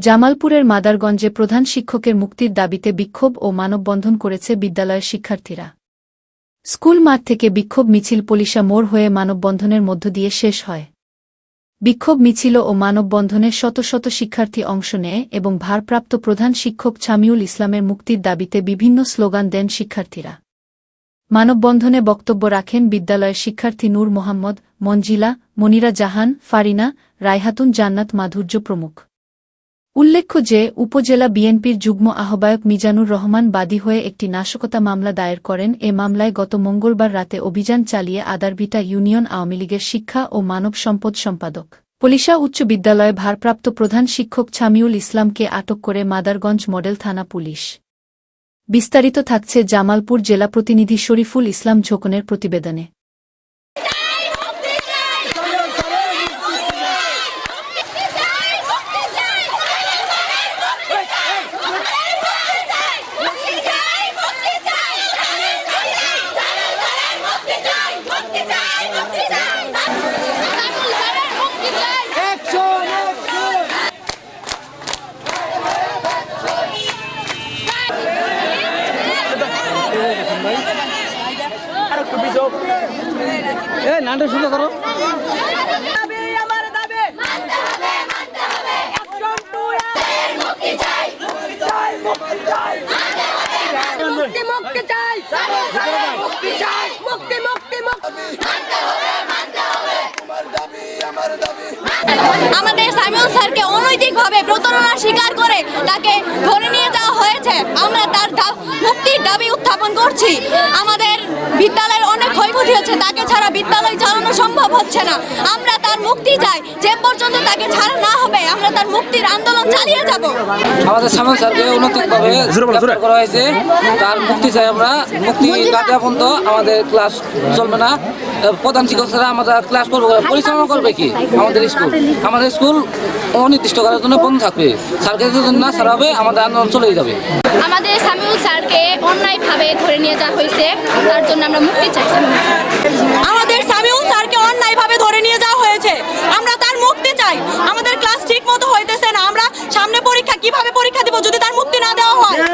জামালপুরের মাদারগঞ্জে প্রধান শিক্ষকের মুক্তির দাবিতে বিক্ষোভ ও মানববন্ধন করেছে বিদ্যালয়ের শিক্ষার্থীরা। স্কুল মাঠ থেকে বিক্ষোভ মিছিল পলিশা মোড় হয়ে মানববন্ধনের মধ্য দিয়ে শেষ হয়। বিক্ষোভ মিছিল ও মানববন্ধনে শত শত শিক্ষার্থী অংশ নেয় এবং ভারপ্রাপ্ত প্রধান শিক্ষক ছামিউল ইসলামের মুক্তির দাবিতে বিভিন্ন স্লোগান দেন শিক্ষার্থীরা। মানববন্ধনে বক্তব্য রাখেন বিদ্যালয়ের শিক্ষার্থী নূর মোহাম্মদ, মঞ্জিলা, মনিরা জাহান, ফারিনা, রায়হাতুন জান্নাত মাধুর্য প্রমুখ। উল্লেখ্য যে, উপজেলা বিএনপির যুগ্ম আহ্বায়ক মিজানুর রহমান বাদী হয়ে একটি নাশকতা মামলা দায়ের করেন। এ মামলায় গত মঙ্গলবার রাতে অভিযান চালিয়ে আদারভিটা ইউনিয়ন আওয়ামী লীগের শিক্ষা ও মানব সম্পদ সম্পাদক পলিশা উচ্চ বিদ্যালয়ে ভারপ্রাপ্ত প্রধান শিক্ষক ছামিউল ইসলামকে আটক করে মাদারগঞ্জ মডেল থানা পুলিশ। বিস্তারিত থাকছে জামালপুর জেলা প্রতিনিধি শরীফুল ইসলাম ঝোকনের প্রতিবেদনে। এ নাটক শুরু করো দাবি আমার দাবি। Action to end! মুক্তি মুক্তি চাই। মুক্তি চাই মুক্তি মুক্তি মুক্তি চাই। মুক্তি মুক্তি মুক্তি আমাদের সাইমন স্যারকে অনৈতিকভাবে প্রতারণার শিকার করে তাকে ধরে নিয়ে যাওয়া হয়েছে। আমরা তার মুক্তির দাবি উত্থাপন করছি। আমাদের হচ্ছে তাকে ছাড়া বিদ্যালয় চালানো সম্ভব হচ্ছে না। আমরা তার মুক্তি চাই। যে পর্যন্ত তাকে ছাড়া তার মুক্তির আন্দোলন চালিয়ে যাব। আমাদের সামন স্যারকে গ্রেপ্তার করা হয়েছে। তার মুক্তি চাই আমরা। মুক্তি না দেওয়া পর্যন্ত আমাদের ক্লাস চলবে না। প্রধান শিক্ষক স্যার আমাদের ক্লাস করব পরিচালনা করবে কি? আমাদের স্কুল। আমাদের স্কুল অনির্দিষ্টকালের জন্য বন্ধ থাকবে। স্যারকে যদি না ছাড়া হবে আমাদের আন্দোলন চলেই যাবে। আমাদের সামিউল স্যারকে অন্যায়ভাবে ধরে নিয়ে যাওয়া হয়েছে। তার জন্য আমরা মুক্তি চাই। আমাদের সামিউল স্যারকে অন্যায়ভাবে ধরে নিয়ে যাওয়া হয়েছে আমরা তার মুক্তি চাই আমাদের ক্লাস ঠিক মতো হইতেছে না আমরা সামনে পরীক্ষা কীভাবে পরীক্ষা দিব যদি তার মুক্তি না দেওয়া হয়